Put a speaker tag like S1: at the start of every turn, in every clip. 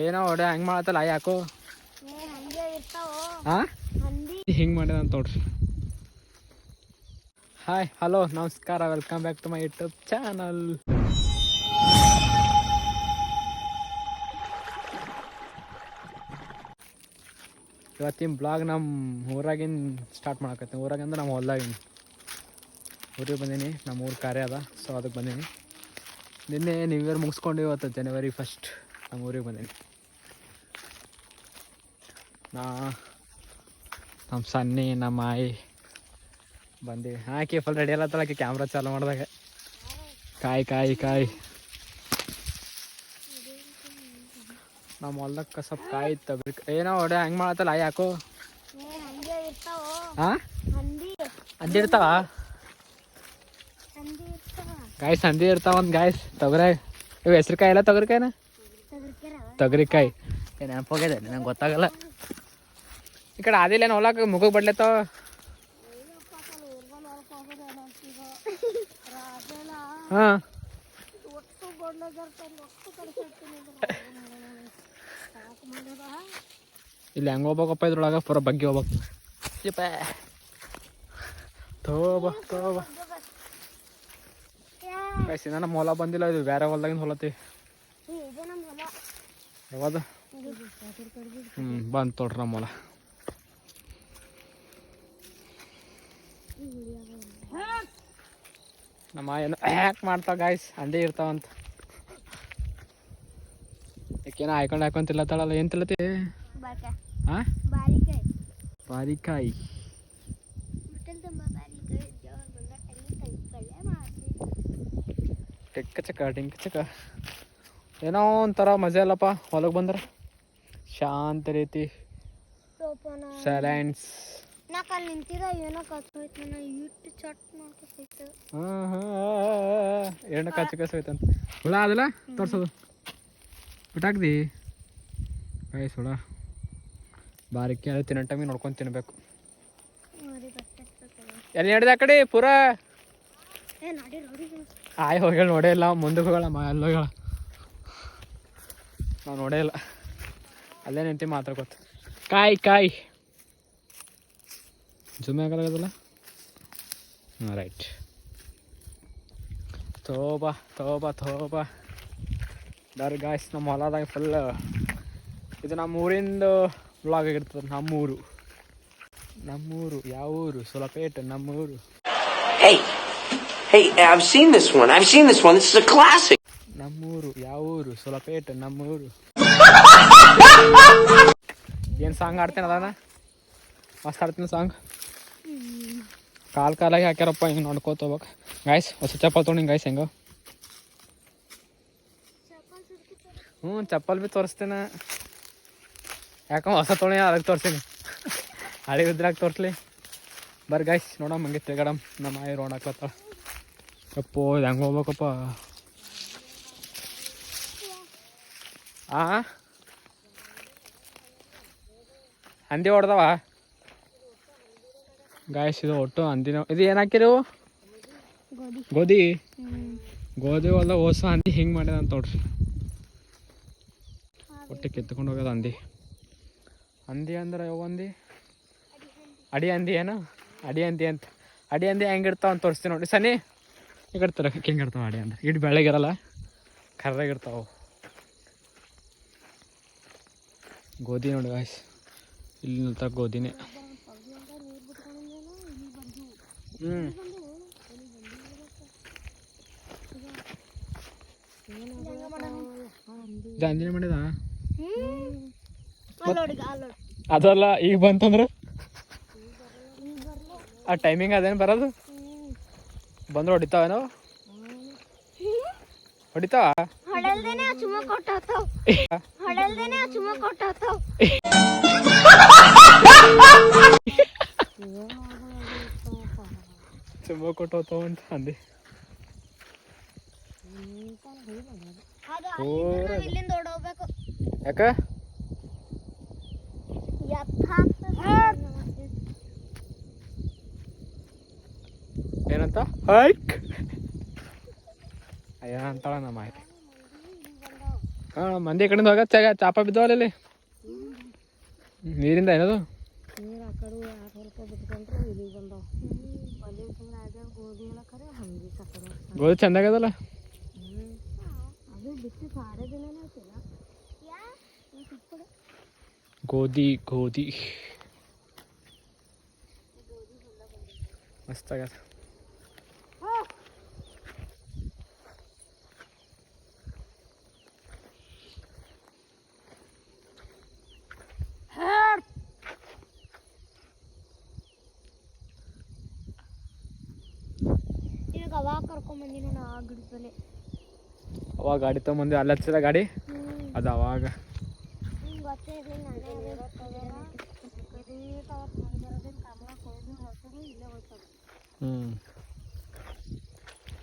S1: ಏನೋ ಹೊಡೆ ಹಂಗೆ ಮಾಡತ್ತಲ್ಲ ಯಾಕೋ
S2: ಹಿಂಗೆ
S1: ಮಾಡಿದ ಅಂತ ನೋಡ್ರಿ ಹಾಯ್ ಹಲೋ ನಮಸ್ಕಾರ welcome back to my YouTube channel ಇವತ್ತಿನ ಬ್ಲಾಗ್ ನಮ್ಮ ಊರಾಗಿನ ಸ್ಟಾರ್ಟ್ ಮಾಡಕತ್ತೀನಿ. ಊರಾಗಿಂದ ನಮ್ಮ ಹೊಲ್ದಾಗಿನ ಊರಿಗೆ ಬಂದೀನಿ. ನಮ್ಮ ಊರು ಕಾರ್ಯ ಅದ. ಸೊ ಅದಕ್ಕೆ ಬಂದೀನಿ. ನಿನ್ನೆ ನ್ಯೂ ಇಯರ್ ಮುಗಿಸ್ಕೊಂಡು ಇವತ್ತು ಜನವರಿ ಫಸ್ಟ್ ನಮ್ಮ ಊರಿಗೆ ಬಂದೀನಿ. ನಾ ನಮ್ಮ ಸನ್ನಿ ನಮ್ಮ ಆಯಿ ಬಂದೀವಿ ಹಾಕಿ ಫುಲ್ ರೆಡಿ ಎಲ್ಲ ಆಕೆ ಕ್ಯಾಮ್ರಾ ಚಾಲು ಮಾಡಿದಾಗ. ಕಾಯಿ ಕಾಯಿ ಕಾಯಿ. ನಮ್ಮ ಹೊಲ್ದಕ್ಕೆ ಸ್ವಲ್ಪ ಕಾಯಿ ತಗೋಬೇಕು ಏನೋ ಹೊಡೆ ಹೆಂಗೆ ಮಾಡತ್ತಲ್ಲ ಯಾಕೋ?
S2: ಹಂಗೆ ಇರ್ತಾವೋ?
S1: ಹಾಂ? ಅಂದಿರ್ತಾವ ಗಾಯ್ಸ್ ಹಂದಿ ಇರ್ತಾವ ಒಂದು ಗಾಯ್ಸ್ ತೊಗರೆ ಇವು ಹೆಸ್ರುಕಾಯಿ ಎಲ್ಲ ತೊಗರಿಕಾಯಿನ? ತೊಗರಿಕಾಯಿ. ಏನು ನೆನಪೋಗಿದೆ ನಂಗೆ ಗೊತ್ತಾಗಲ್ಲ. ಈ ಕಡೆ ಆದಿಲ್ಲ ಹೊಲಕ್ಕೆ ಮುಗು ಬಡ್ಲತ್ತಾವ ಹಾಂ. ಇಲ್ಲಿ ಹೆಂಗೆ ಹೋಗ್ಬೇಕಪ್ಪ ಇದ್ರೊಳಗೆ? ಪೂರ ಬಗ್ಗೆ ಹೋಗ್ಬೇಕು. ತೋಬ ತೋಬ ಗೈಸ್ ಇನ್ನ ನಮ್ಮ ಹೊಲ ಬಂದಿಲ್ಲ ಇದು ಬೇರೆ ಹೊಲದಾಗಿಂದ ಹೊಲತಿ. ಯಾವಾಗ? ಹ್ಞೂ ಬಂದು ತೊಡ್ರಿ ನಮ್ಮ ಹೊಲ. ನಮ್ಮ ಏನು ಯಾಕೆ ಮಾಡ್ತಾವ ಗಾಯ್ಸ್ ಅಂದೇ ಇರ್ತಾವಂತ ಯಾಕೇನೋ ಆಯ್ಕೊಂಡು ಹಾಕೊಂತಿಲ್ಲ ತಳಲ್ಲ ಏನು ತಿಲ್ಲತಿ? ಹಾಂ
S2: ಬಾರಿಕಾಯಿ
S1: ಬಾರಿಕಾಯಿ
S2: ಮಟನ್ ತುಂಬ ಬಾರಿಕಾಯಿ ಜೋರ್ ಬಂದ ತೆಂಗಿನಕಾಯಿ ಪಲ್ಯ ಮಾಡ್ತೀನಿ
S1: ಟಿಕ್ಕ ಚಕ್ಕ ಟಿಂಕ ಚಕ ಏನೋ ಒಂಥರ ಮಜಾ ಅಲ್ಲಪ್ಪ ಹೊಲಕ್ಕೆ ಬಂದ್ರೆ. ಶಾಂತ ರೀತಿ. ಸೈಲೆನ್ಸ್ ಎಣ್ಣೆ ಕಚ್ಚ ಕಸ ಹೋಯ್ತಂತ ಹುಳ ಅದಲ್ಲ? ತೋರ್ಸೋದು. ಬಿಟ್ಟಾಕ್ದಿ ಕಾಯಿ ಸುಳ ಬಾರಿಕೆ ಕೇಳಿ ತಿನ್ನೋ ಟೈಮಿಗೆ ನೋಡ್ಕೊಂಡು
S2: ತಿನ್ನಬೇಕು
S1: ಎಲ್ಲಿ ನಡೆದ ಆ ಕಡೆ? ಪೂರ? ಆಯ್ ಹೋಗ್ಯಾಳ ನೋಡೇ ಇಲ್ಲ ಮುಂದಕ್ಕೆ ಹೋಗೋಣ ಅಲ್ಲಿ ಹೋಗ್ಯಾಳ ನಾವು ನೋಡೇ ಇಲ್ಲ. ಅಲ್ಲೇ ನಿಂತು ಮಾತಾಡ್ಕೊತ ಕಾಯಿ ಕಾಯಿ. ಜುಮ್ಮೆ ಆಗಲ್ಲ ರೈಟ್. ತೋಬಾ ತೋಬಾ ತೋಬಾ. ಗಾಯ್ಸ್ ನಮ್ಮ ಹೊಲದಾಗ ಫುಲ್ ಇದು ನಮ್ಮ ಊರಿಂದ ಬ್ಲಾಗ್ ಆಗಿರ್ತದೆ, ನಮ್ಮೂರು. ನಮ್ಮೂರು ಯಾವ ಊರು ಸುಲಪೇಟೆ, ನಮ್ಮೂರು.
S3: Hey, I've I've seen this one. I've seen this one. This is a classic.
S1: ನಮ್ಮೂರು ಯಾವ ಊರು ಸುಲಪೇಟೆ ನಮ್ಮೂರು. ಏನು ಸಾಂಗ್ ಆಡ್ತೇನೆ ಅದಾನ? ಮಸ್ತ್ ಆಡ್ತೀನಿ ಸಾಂಗ್ ಕಾಲ್ ಕಾಲಾಗಿ ಹಾಕ್ಯಾರಪ್ಪ ಹಿಂಗೆ ನೋಡ್ಕೋತ ಹೋಗ್ಬೇಕು. ಗಾಯ್ಸ್ ಹೊಸ ಚಪ್ಪಲ್ ತೊಗೊಂಡು ಗಾಯ್ಸ್ ಹೆಂಗ? ಹ್ಞೂ ಚಪ್ಪಲ್ ಭೀ ತೋರಿಸ್ತೇನೆ. ಯಾಕಂದ್ರೆ ಹೊಸ ತೊಗೊಂಡು ಅದಕ್ಕೆ ತೋರಿಸ್ತೀನಿ ಹಳೆ ಇದ್ರಾಗ ತೋರಿಸ್ಲಿ. ಬರ್ರಿ ಗಾಯ್ಸ್ ನೋಡಮ್ ಹಂಗೆ ತಿರ್ಗಾಡಮ್. ನಮ್ಮ ಆಯಿ ರೋಡ್ ಹಾಕ್ಲತ್ತಾಳ. ಅಪ್ಪೋ ಇದು ಹೆಂಗೆ ಹೋಗ್ಬೇಕಪ್ಪ ಆ ಹಂದಿ ಹೊಡ್ದವ ಗಾಯಿಸಿದ ಒಟ್ಟು ಹಂದಿನ ಇದು ಏನು ಹಾಕಿರಿವು ಗೋದಿ
S2: ಗೋಧಿ
S1: ಗೋಧಿ ಹೊಲ್ದ ಹೊಸ ಹಂದಿ ಹಿಂಗೆ ಮಾಡ್ಯದ ಅಂತ ನೋಡ್ರಿ ಒಟ್ಟು ಕಿತ್ಕೊಂಡು ಹೋಗ್ಯದ ಹಂದಿ ಹಂದಿ ಅಂದ್ರೆ ಯಾವ ಹಂದಿ ಅಡಿ ಹಂದಿ ಏನು ಅಡಿ ಹಂದಿ ಅಂತ ಅಡಿ ಹಂದಿ ಹೆಂಗೆ ಇರ್ತಾವ ಅಂತ ತೋರಿಸ್ತೀನಿ ನೋಡಿ ಸನಿ ಈಗ ತರಕ್ಕೆ ಹೆಂಗೆ ಮಾಡಿ ಅಂದ್ರೆ. ಇಟ್ಟು ಬೆಳಗಿರಲ್ಲ ಕರ್ರಾಗಿರ್ತಾವೆ ಗೋಧಿ ನೋಡಿ ಗಾಯ್ಸ್ ಇಲ್ಲಿ ನಿಲ್ತ ಗೋಧಿನೇ. ಹ್ಞೂ ಅಂಜನೆ ಮಾಡಿದ? ಅದಲ್ಲ ಈಗ ಬಂತಂದ್ರೆ? ಆ ಟೈಮಿಂಗ್ ಅದೇನು ಬರೋದು? ಬಂದ್ರೆ ಹೊಡಿತಾವೇನೋ ಹೊಡಿತಾವ?
S2: ಹೊಡಲ್ದೇನೆ ಚುಮ್ಮ ಕೊಟ್ಟಾತಾವ್.
S1: ಅಂತ ಅಂದೆ. ಯಾಕ? ಏನಂತ ಹೈಕ್ ಅಯ್ಯ ಅಂತಾಳ ನಮ್ಮ ಆಯ್ತು ಹಾಂ ಮಂದಿ ಕಡೆಯಿಂದ ಹೋಗ ಚಾಗ ಚಾಪ ಬಿದ್ದವಲ್ಲ ಇಲ್ಲಿ. ನೀರಿಂದ ಏನದು?
S2: ಗೋಧಿ ಎಲ್ಲ ಕರೆ ಹಂಗೆ ಕಡೆ
S1: ಗೋಧಿ ಚಂದಾಗದಲ್ಲ
S2: ಅದು ಬಿಟ್ಟು ಸಾರೇ ದಿನನೇ ಆಯ್ತಿಲ್ಲ ಯಾ
S1: ಗೋಧಿ ಗೋಧಿ. ಮಸ್ತ್ ಆಗ್ಯದ.
S2: ಈಗ ಅವಾಗ ಕರ್ಕೊಂಬಂದಿ ನಾನು ಆ
S1: ಅವಾಗ ಗಾಡಿ ತೊಗೊಂಬಂದು ಅಲ್ಲಿ ಹಚ್ಚಿದ ಗಾಡಿ? ಅದು ಅವಾಗ. ಹ್ಞೂ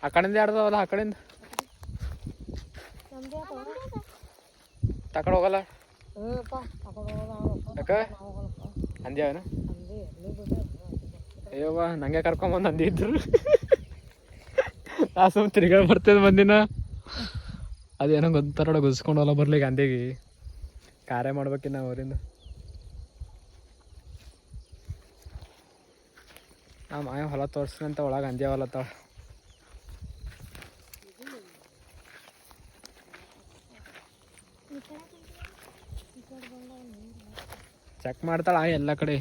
S1: ಆ ಕಡೆಯಿಂದ ಆಡ್ದವಲ್ಲ ಆ ಕಡೆಯಿಂದ? ತಕಡೆ ಹೋಗಲ್ಲ? ಯಾಕ? ಅಂದ್ಯಾವನ? ಅಯ್ಯವ್ವ ನಂಗೆ ಕರ್ಕೊಂಬಂದು ಅಂದಿದ್ರು ನಾ ಸುಮ್ ಬರ್ತದೆ ಬಂದಿನ. ಅದೇನೋ ಗೊತ್ತಾರ ಗುಸ್ಕೊಂಡಲ್ಲ ಬರ್ಲಿಕ್ಕೆ ಅಂದೇವಿ ಕಾರ್ಯ ಮಾಡ್ಬೇಕಿನ್ನ ಅವರಿಂದ. ನಾ ಮಾಯ ಹೊಲ ತೋರಿಸ್ನಂತ ಒಳಗೆ ಅಂದ್ಯ ಹೊಲತ್ತಾಳ ಚೆಕ್ ಮಾಡ್ತಾಳ ಎಲ್ಲ ಕಡೆ.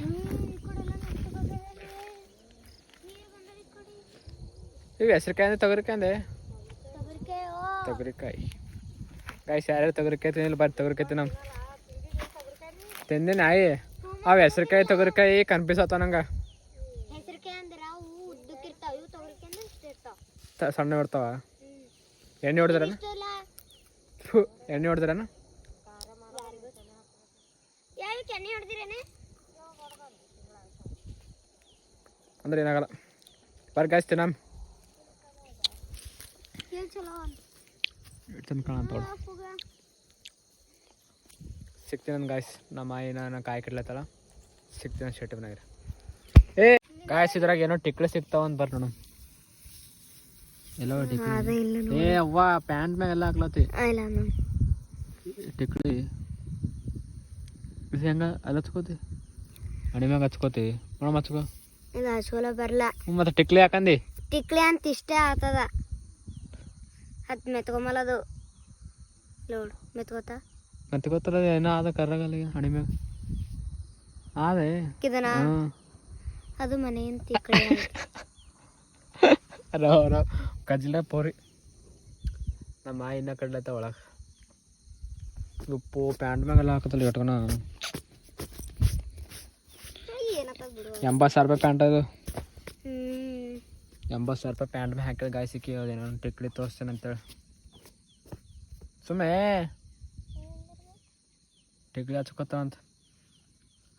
S1: ಇವು ಹೆಸ್ರುಕಾಯಿ ತೊಗರಿಕಾಯಿ ತೊಗರಿಕಾಯಿ ಕಾಯಿ ಸ್ಯಾರ ತೊಗರಿಕಾಯಿ ತಿನ್ನಿಲ್ಲ ಬರ್ರಿ ತೊಗರಿಕಾಯಿ ತಿನ್ನಮ್ ತಿಂದಿನ ಆಯಿ ಅವು ಹೆಸ್ರುಕಾಯಿ ತೊಗರಿಕಾಯಿ ಕನ್ಪಿಸತ್ತ ನಂಗೆ
S2: ಅಂದ್ರೆ ಅಂದ್ರೆ
S1: ಸಣ್ಣ ಇರ್ತಾವ ಎಣ್ಣೆ ಫು ಎಣ್ಣೆ ಹೊಡೆದ್ರನ ಅಂದ್ರೆ ಏನಾಗಲ್ಲ ಬರ್ರಿ ಗಾಯ್ಸ್
S2: ಏನ್ ಚಲೋ
S1: ಚಂದ ಕಾಣಂತೋಳು ಸಿಗ್ತೀನಿ ಗಾಯ್ಸ್ ನಮ್ಮ ಆಯಿ ನಾನು ಕಾಯಿ ಕಿಡ್ಲತ್ತಲ್ಲ. ಸಿಗ್ತೀನಿ ಶೆಟ್ಟಿ ಮನೆಯಾಗ ಏ ಗಾಯ್ಸ್ ಇದ್ರಾಗ ಏನೋ ಟಿಕ್ಳು ಸಿಗ್ತಾವ ಅಂತ ಬರ್ರಿ ನೋಡು. ಎಲ್ಲೋ ಟಿಕ್ಳಿ. ಏ ಅವ್ವ ಪ್ಯಾಂಟ್ ಮ್ಯಾಗ ಎಲ್ಲ ಹಾಕ್ಲತ್ತಿ. ಟಿಕ್ಳಿ. ಇದು ಹೆಂಗ? ಅಲ್ಲಿ ಹಚ್ಕೋತಿ? ಅಣಿ ಮ್ಯಾಗ ಹಚ್ಕೋತಿ. ನೋಡಮ್ಮ ಹಚ್ಕೋ
S2: ಇಲ್ಲ ಚಲೋ ಬರಲ್ಲ
S1: ಮತ್ತೆ ಟಿಕ್ಲಿ ಹಾಕಂದಿ?
S2: ಟಿಕ್ಲಿ ಅಂತ ಇಷ್ಟೇ ಆಗ್ತದ. ಹತ್ತು ಮೆತ್ಕೊಂಬಲ್ಲದು ನೋಡು ಮೆತ್ಕೋತ
S1: ಮತ್ತೆ ಗೊತ್ತಲ್ಲ ಏನೋ ಆದ ಕರ್ರಾಗಲ್ಲ ಈಗ ಅಡಿ ಮ್ಯಾಗ. ಆದೆ? ಹ್ಞೂ
S2: ಅದು ಮನೆಯಿಂದ ತಿಕ್ಕಳಿ
S1: ರಾವ್ ರೋ ಕಜ್ಲ ಪೋರಿ. ನಮ್ಮ ಮಾಯಿ ಇನ್ನ ಕಡ್ಲತ್ತ ಒಳಗೆ. ಉಪ್ಪು ಪ್ಯಾಂಟ್ ಮ್ಯಾಗೆಲ್ಲ ಹಾಕತ್ತಲ್ಲ ಇಟ್ಕೊಣ
S2: ಏನಪ್ಪ ಬಿಡು.
S1: ಎಂಬತ್ತು ಸಾವಿರ ರೂಪಾಯಿ ಪ್ಯಾಂಟ್ ಅದು. ಎಂಬತ್ತು ಸಾವಿರ ರೂಪಾಯಿ ಪ್ಯಾಂಟ್ ಮೇಲೆ ಹಾಕಿದ ಗಾಯ ಸಿಕ್ಕಿ ಅದೇನೋ ಟಿಕ್ಲಿ ತೋರಿಸ್ತೇನೆ ಅಂತೇಳಿ. ಸುಮ್ಮನೆ. ಟಿಕ್ಲಿ ಹಚ್ಕೊತಾವಂತ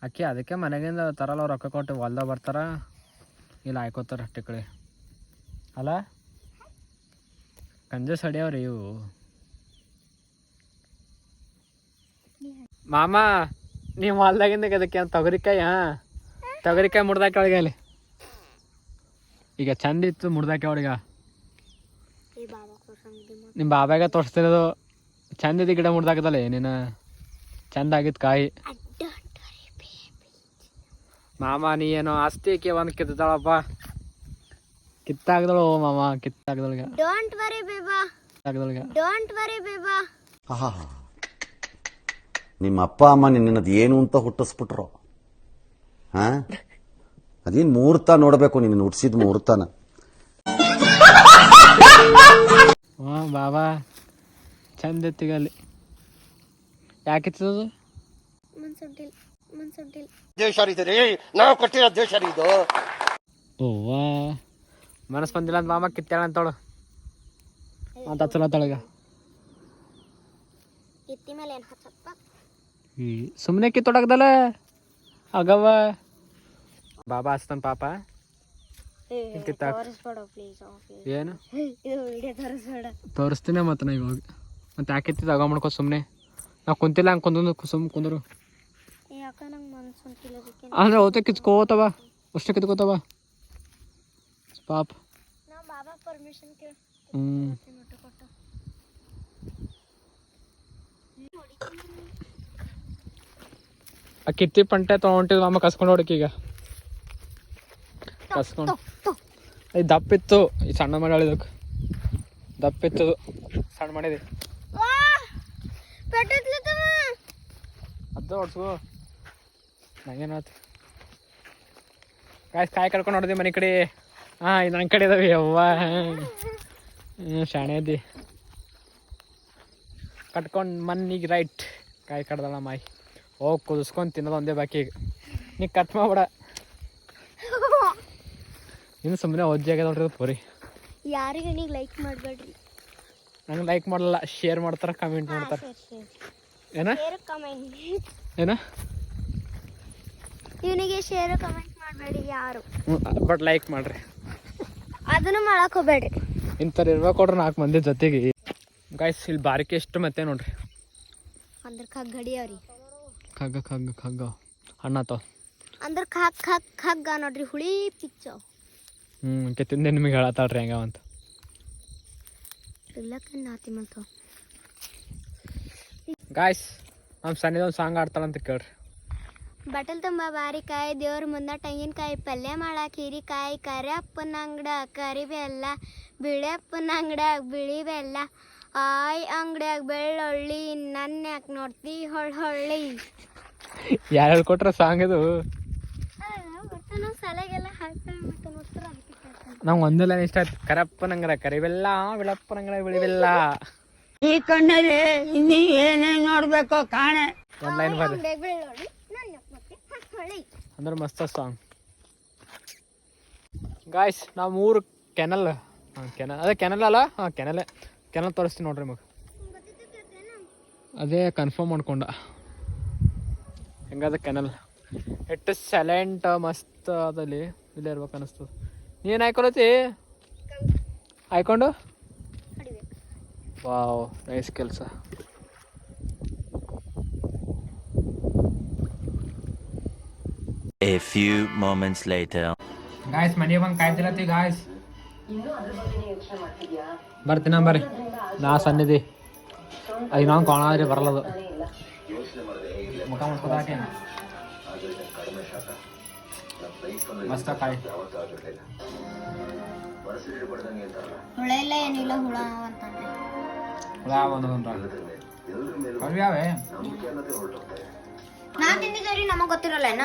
S1: ಅಕ್ಕಿ ಅದಕ್ಕೆ ಮನೆಗಿಂದ ತರಲ್ಲ, ಅವ್ರು ರೊಕ್ಕ ಕೊಟ್ಟು ಹೊಲ್ದಾಗ ಬರ್ತಾರ. ಇಲ್ಲಿ, ಹಾಕೋತಾರ ಟಿಕ್ಳಿ ಅಲ್ಲ? ಕಂಜಸ್ ಹೊಡಿಯವ್ರಿ ಇವು. ಮಾಮ, ನೀವು ಹೊಲ್ದಾಗಿಂದ ಅದಕ್ಕೆ ತೊಗರಿಕಾಯಿ? ತೊಗರಿಕಾಯಿ ಮುಡ್ದಾಕ ಅಲ್ಲಿ. ಈಗ ಚಂದ ಇತ್ತು ಮುಡ್ದಾಕೆ ಅವಳಿಗ.
S2: ಕೊಡ್ಸಂಗಿದ್ದೆ
S1: ನಿಮ್ಮ ಬಾಬಾಗ ತೋರಿಸ್ತಿರೋದು ಚಂದ ಇದ್ದ ಗಿಡ ಮುಡ್ದಾಕದಲ್ಲ ಏನೇನ ಚಂದ ಆಗಿತ್ತು ಕಾಯಿ ಮಾಮ ನೀ ಏನೋ ಆಸ್ತಿಕೆ ಒಂದ್ ಕಿತ್ತಾಳಪ್ಪ ಕಿತ್ತಾಗದಳು ಮಾಮ ಕಿತ್ತಾಗ್ದೊಳಗ.
S2: ಡೋಂಟ್ ವರಿ ಬೇಬಾ
S1: ಕಿತ್ತಾಗ್ದೊಳಗ.
S2: ಡೋಂಟ್ ವರಿ ಬೇಬಾ
S4: ನಿಮ್ಮ ಅಪ್ಪ ಅಮ್ಮ ನಿನ್ನದು ಏನು ಅಂತ ಹುಟ್ಟಿಸ್ಬಿಟ್ರು? ಹಾ? ಅದೇನು ಮುಹೂರ್ತ ನೋಡಬೇಕು ನಿನ್ನ ಹುಟ್ಟಿಸಿದ ಮುಹೂರ್ತನ
S1: ಹ್ಞೂ ಬಾಬಾ. ಚಂದ ಇತ್ತೀಗ ಅಲ್ಲಿ ಯಾಕಿತ್ತದು ಓವಾ ಮನಸ್ ಬಂದಿಲ್ಲ ಅಂತ ಮಾಮ ಕಿತ್ತಾಳ ಅಂತವಳು ಅಂತ
S2: ಹಚ್ಚಪ್ಪ?
S1: ಈ ಸುಮ್ಮನೆ ಕಿತ್ತೊಡಗ್ದಲ್ಲ? ಆಗವ ಬಾಬಾ ಹಚ್ತಾನ ಪಾಪ? ಏನು? ತೋರಿಸ್ತೀನಿ ಮತ್ತೆ ನಾ ಇವಾಗ. ಮತ್ತೆ ಯಾಕೆತ್ತಿ ತಗೊಂಬಿಡ್ಕೊ ಸುಮ್ಮನೆ ನಾ ಕುಂತಿಲ್ಲ ಹಂಗೆ ಕುಂದ ಸುಮ್ ಕುಂದರು. ಅಂದ್ರೆ ಅವತ್ತೆ ಕಿತ್ಕೋತವ. ಅಷ್ಟೇ ಕಿತ್ಕೋತವ. ಪಾಪ. ಹ್ಞೂ ಆ ಕಿತ್ತಿ ಪಂಟೆ ತೊಗೊಂಟಿದ್ವಿ ಮಾಮ ಕಸ್ಕೊಂಡು ಹೊಡಕೀಗ ಕಸ್ಕೊಂಡು. ಇದು ದಪ್ಪಿತ್ತು. ಈ ಸಣ್ಣ ಮಾಡಿ ಹೇಳಿದಕ್ಕೆ ದಪ್ಪಿತ್ತು. ಸಣ್ಣ ಮಾಡಿದೆ ಅದ ಹೊಡ್ಸ್ಕೋ. ನಂಗೇನಾಯ್ತು? ಕಾಯಿ ಕಾಯಿ ಕರ್ಕೊಂಡು ಹೊಡೆದಿ ಮನೆ ಕಡೆ. ಹಾಂ ಇದು ನನ್ನ ಕಡೆ ಇದಾವೆ. ಅವ್ವ ಹ್ಞೂ ಶಾಣೆ ಅದಿ. ಕಟ್ಕೊಂಡು ಮನ್ನಿಗೆ ರೈಟ್ ಕಾಯಿ ಕಡ್ದಲ್ಲ ಮಾಯಿ. ಹೋಗಿ ಕುದಿಸ್ಕೊಂಡು ತಿನ್ನೋದು ಒಂದೇ ಬಾಕಿ ಈಗ. ನೀ ಕಟ್ ಮಾಡ್ಬೇಡ. ಇನ್ನು ಸುಮ್ಮನೆ ಒಜ್ಜೆ ಆಗ್ಯದ ನೋಡ್ರಿ ಪೊರಿ.
S5: ಯಾರಿಗೆ ನೀವು ಲೈಕ್ ಮಾಡಬೇಡ್ರಿ.
S1: ನಂಗೆ ಲೈಕ್ ಮಾಡಲ್ಲ ಶೇರ್ ಮಾಡ್ತಾರೆ ಕಮೆಂಟ್ ಮಾಡ್ತಾರೆ. ಏನ? ಏನ?
S5: ಇವನಿಗೆ ಶೇರ್ ಕಮೆಂಟ್ ಮಾಡಬೇಡಿ ಯಾರು.
S1: ಬಟ್ ಲೈಕ್ ಮಾಡ್ರಿ.
S5: ಅದನ್ನು ಮಾಡಕ್ ಹೋಗ್ಬೇಡ್ರಿ.
S1: ಇಂಥವ್ರು ಇರ್ಬೇಕು ಕೊಡ್ರಿ ನಾಲ್ಕು ಮಂದಿ ಜೊತೆಗೆ. ಗಾಯ್ಸ್ ಇಲ್ಲಿ ಬಾರಿಕೆ ಎಷ್ಟು ಮತ್ತೆ ನೋಡ್ರಿ.
S5: ಅಂದ್ರೆ ಖಗ್ ಗಡಿಯವ್ರಿ
S1: ಖಗ್ಗ ಖಗ್ಗ ಖಗ್ಗ ಹಣ್ಣಾತಾವ
S5: ಅಂದ್ರೆ ಖಗ್ ಖಗ್ ಖಗ್ಗ ನೋಡ್ರಿ ಹುಳಿ ಪಿಚ್ಚವ್
S1: ಹ್ಞೂ ಕೆತ್ತಿಂದೆ ನಿಮಗೆ ಹೇಳತ್ತಾಳ್ರಿ ಹೆಂಗ ಅಂತ. ಗಾಯ್ಸ್ ನಮ್ಮ ಸಣ್ಣದೊಂದು ಸಾಂಗ್ ಆಡ್ತಾಳಂತ ಕೇಳ್ರಿ.
S5: ಬಟಲ್ ತುಂಬ ಬಾರಿಕಾಯಿ ದೇವ್ರ ಮುಂದ ತೆಂಗಿನಕಾಯಿ ಪಲ್ಯ ಮಾಡಾಕ ಹೀರಿಕಾಯಿ ಕರಿಯಪ್ಪನ ಅಂಗಡ ಕರಿಬೆಲ್ಲ ಬಿಳಿಯಪ್ಪನ ಅಂಗಡ್ಯಾಗ ಬಿಳಿ ಬೆಲ್ಲ ಆಯ್ ಅಂಗಡ್ಯಾಗ ಬೆಳ್ಳೊಳ್ಳಿ ನನ್ನ ಯಾಕೆ ನೋಡ್ತಿ ಹೊಳ್ ಹೊಳ್ಳಿ.
S1: ಯಾರು ಹೇಳ್ಕೊಟ್ರ ಸಾಂಗ್ ಇದು?
S5: ಸಲಗೆಲ್ಲ.
S1: ನಂಗೆ ಒಂದಲ್ಲ ಇಷ್ಟ ಆಯ್ತು ಕರಪ್ಪನಂಗರ ಕರಿಬೆಲ್ಲ ವಿಳಪ್ಪನಂಗರ ಬಿಳಿವೆಲ್ಲ.
S6: ಈ ಕಣ್ಣಲ್ಲಿ ಇನ್ನಿ ಏನೇನ್ ನೋಡ್ಬೇಕೋ ಕಾಣೆ.
S1: ಲೈನ್ ಬರ್ರಿ. ಅಂದ್ರೆ ಮಸ್ತ್ ಸಾಂಗ್ ಗಾಯ್ಸ್ ನಾವು ಮೂರು ಕೆನಲ್ ಹಾಂ ಕೆನಲ್ ಅದೇ ಕೆನಲ್ ಅಲ್ಲ? ಹಾಂ ಕೆನಲೆ ಕೆನಲ್ ತೋರಿಸ್ತೀನಿ ನೋಡ್ರಿ ಮಗ ಅದೇ ಕನ್ಫರ್ಮ್ ಮಾಡ್ಕೊಂಡ. ಹೆಂಗದ ಕೆನಲ್ ಎಷ್ಟು ಸೈಲೆಂಟ್ ಮಸ್ತ್ ಅದಲ್ಲಿ. ಇಲ್ಲೇ ಇರ್ಬೇಕು ಅನಿಸ್ತದ. ನೀನು ಹಾಕೊಳತಿ? ಹಾಯ್ಕೊಂಡು? ವಾವ್ ನೈಸ್ ಕೆಲಸ.
S7: A few moments later.
S1: Guys ಮನೆಗೆ ಬಂದು ಕಾಯ್ತಿರತ್ತಿ ಗಾಯ್ಸ್ ಬರ್ತೀನ ಬರ್ರಿ. ನಾ ಸನ್ನಿಧಿ. ಅದು ನಾವು ಕಾಣಾದ್ರಿ ಬರಲ್ಲದು ಮುಖ ಮಾಡ್ಕೋದಾಕೆ ಮಸ್ತ ಕಾಯಿ
S5: ಹುಳ ಏನಿಲ್ಲ ಹುಳ ಅಂತಂದ್ರೆ
S1: ಹುಳ ಒಂದೊಂದು ಕರಿಯಾವೆ
S5: ನಾ ತಿಂದಿದ್ದೇವ್ರಿ ನಮಗ್ ಗೊತ್ತಿರಲ್ಲ ಏನ?